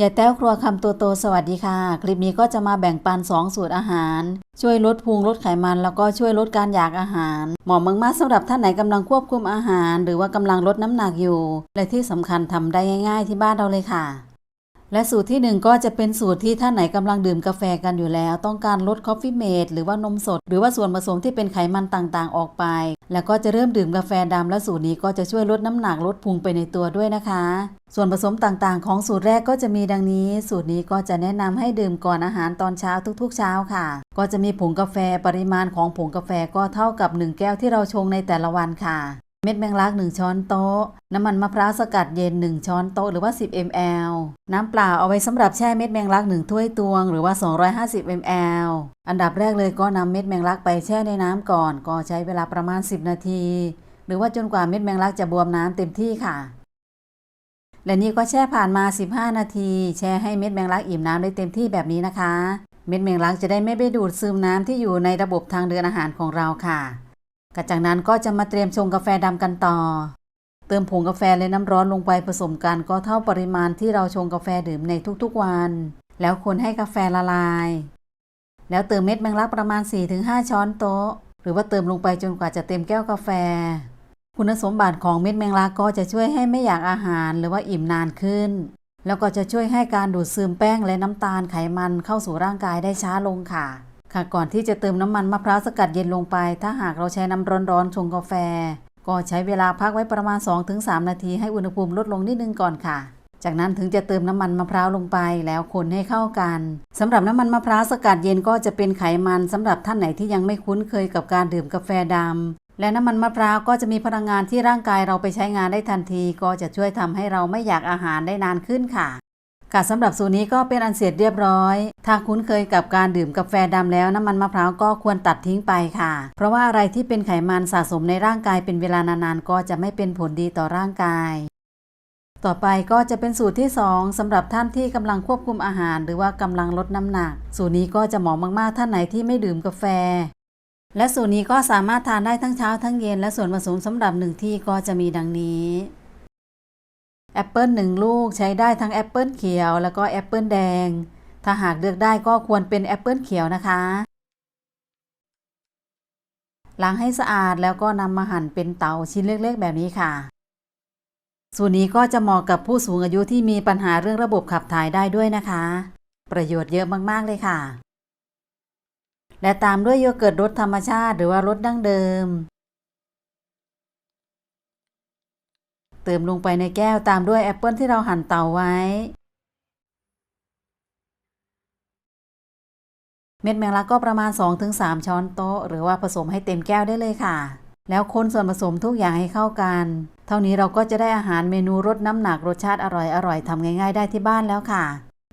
ยายแต้วครัวคำตัวโตสวัสดีค่ะ คลิปนี้ก็จะมาแบ่งปัน 2 สูตรอาหาร ช่วยลดพุงลดไขมัน แล้วก็ช่วยลดการอยากอาหาร เหมาะมากๆสำหรับท่านไหนกำลังควบคุมอาหาร หรือว่ากำลังลดน้ำหนักอยู่ และที่สำคัญทำได้ง่าย ๆ ที่บ้านเราเลยค่ะ และสูตรที่หนึ่งก็จะเป็นสูตรที่ท่านไหนกำลังดื่มกาแฟกันอยู่แล้ว ต้องการลดคอฟฟี่เมดหรือว่านมสด หรือว่าส่วนผสมที่เป็นไขมันต่างๆ ออกไป แล้วก็จะเริ่มดื่มกาแฟดำและสูตรนี้ก็จะช่วยลดน้ำหนักลดพุงไปในตัวด้วยนะคะ ส่วนผสมต่างๆ ของสูตรแรกก็จะมีดังนี้ สูตรนี้ก็จะแนะนำให้ดื่มก่อนอาหารตอนเช้าทุกๆ เช้าค่ะ ก็จะมีผงกาแฟปริมาณของผงกาแฟก็เท่ากับ 1 แก้วที่เราชงในแต่ละวันค่ะ เม็ดแมงลัก 1 ช้อนโต๊ะ น้ำมันมะพร้าวสกัดเย็น 1 ช้อนโต๊ะหรือว่า 10 ml น้ำเปล่าเอาไว้สำหรับแช่เม็ดแมงลัก 1 ถ้วยตวงหรือว่า 250 ml อันดับแรกเลยก็นำเม็ดแมงลักไปแช่ในน้ำก่อน ก็ใช้เวลาประมาณ 10 นาที หรือว่าจนกว่าเม็ดแมงลักจะบวมน้ำเต็มที่ค่ะ และนี่ก็แช่ผ่านมา 15 นาที แช่ให้เม็ดแมงลักอิ่มน้ำได้เต็มที่แบบนี้นะคะ เม็ดแมงลักจะได้ไม่ไปดูดซึมน้ำที่อยู่ในระบบทางเดินอาหารของเราค่ะ ก็จากนั้นก็จะมาเตรียมชงกาแฟดำกันต่อ เติมผงกาแฟและน้ำร้อนลงไปผสมกันก็เท่าปริมาณที่เราชงกาแฟดื่มในทุกๆวัน แล้วคนให้กาแฟละลาย แล้วเติมเม็ดแมงลักประมาณ 4-5 ช้อนโต๊ะ หรือว่าเติมลงไปจนกว่าจะเต็มแก้วกาแฟ คุณสมบัติของเม็ดแมงลักก็จะช่วยให้ไม่อยากอาหารหรือว่าอิ่มนานขึ้น แล้วก็จะช่วยให้การดูดซึมแป้งและน้ำตาลไขมันเข้าสู่ร่างกายได้ช้าลงค่ะ ค่ะก่อนที่จะเติมน้ำมันมะพร้าวสกัดเย็นลงไป ถ้าหากเราใช้น้ำร้อนๆชงกาแฟ ก็ใช้เวลาพักไว้ประมาณ 2-3 นาทีให้อุณหภูมิลดลงนิดนึงก่อนค่ะ จากนั้นถึงจะเติมน้ำมันมะพร้าวลงไปแล้วคนให้เข้ากันสำหรับน้ำมันมะพร้าวสกัดเย็นก็จะเป็นไขมันสำหรับท่านไหนที่ยังไม่คุ้นเคยกับการดื่มกาแฟดำและน้ำมันมะพร้าวก็จะมีพลังงานที่ร่างกายเราไปใช้งานได้ทันที ก็จะช่วยทำให้เราไม่อยากอาหารได้นานขึ้นค่ะ ค่ะสำหรับสูตรนี้ก็เป็นอันเสร็จเรียบร้อย ถ้าคุ้นเคยกับการดื่มกาแฟดำแล้วน้ำมันมะพร้าวก็ควรตัดทิ้งไปค่ะ เพราะว่าอะไรที่เป็นไขมันสะสมในร่างกายเป็นเวลานานๆ ก็จะไม่เป็นผลดีต่อร่างกาย ต่อไปก็จะเป็นสูตรที่ 2สำหรับท่านที่กำลังควบคุมอาหาร หรือว่ากำลังลดน้ำหนัก สูตรนี้ก็จะเหมาะมากๆท่านไหนที่ไม่ดื่มกาแฟ และสูตรนี้ก็สามารถทานได้ทั้งเช้าทั้งเย็นและส่วนผสมสำหรับหนึ่งที่ก็จะมีดังนี้ แอปเปิลหนึ่งลูกใช้ได้ทั้งแอปเปิลเขียวแล้วก็แอปเปิลแดง ถ้าหากเลือกได้ก็ควรเป็นแอปเปิลเขียวนะคะ ล้างให้สะอาดแล้วก็นำมาหั่นเป็นเตาชิ้นเล็กๆ แบบนี้ค่ะส่วนนี้ก็จะเหมาะกับผู้สูงอายุที่มีปัญหาเรื่องระบบขับถ่ายได้ด้วยนะคะ ประโยชน์เยอะมากๆเลยค่ะ และตามด้วยโยเกิร์ตรสธรรมชาติหรือว่ารสดั้งเดิม เติมลงไปในแก้วตามด้วยแอปเปิลที่เราหั่นเตาไว้ เม็ดแมงลักก็ประมาณ 2-3 ช้อนโต๊ะ หรือว่าผสมให้เต็มแก้วได้เลยค่ะ แล้วคนส่วนผสมทุกอย่างให้เข้ากัน เท่านี้เราก็จะได้อาหารเมนูรสน้ำหนักรสชาติอร่อยอร่อยทำง่ายๆได้ที่บ้านแล้วค่ะ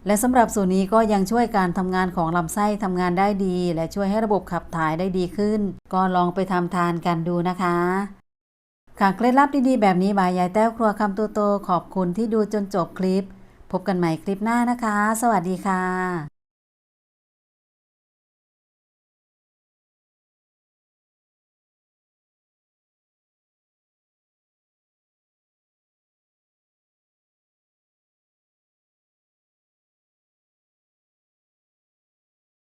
และสำหรับสูตรนี้ก็ยังช่วยการทำงานของลำไส้ทำงานได้ดี และช่วยให้ระบบขับถ่ายได้ดีขึ้น ก็ลองไปทำทานกันดูนะคะ ค่ะเคล็ดลับดีๆ แบบนี้บายยายแต้วครัวคำโตๆขอบคุณที่ดูจนจบคลิป พบกันใหม่คลิปหน้านะคะ สวัสดีค่ะ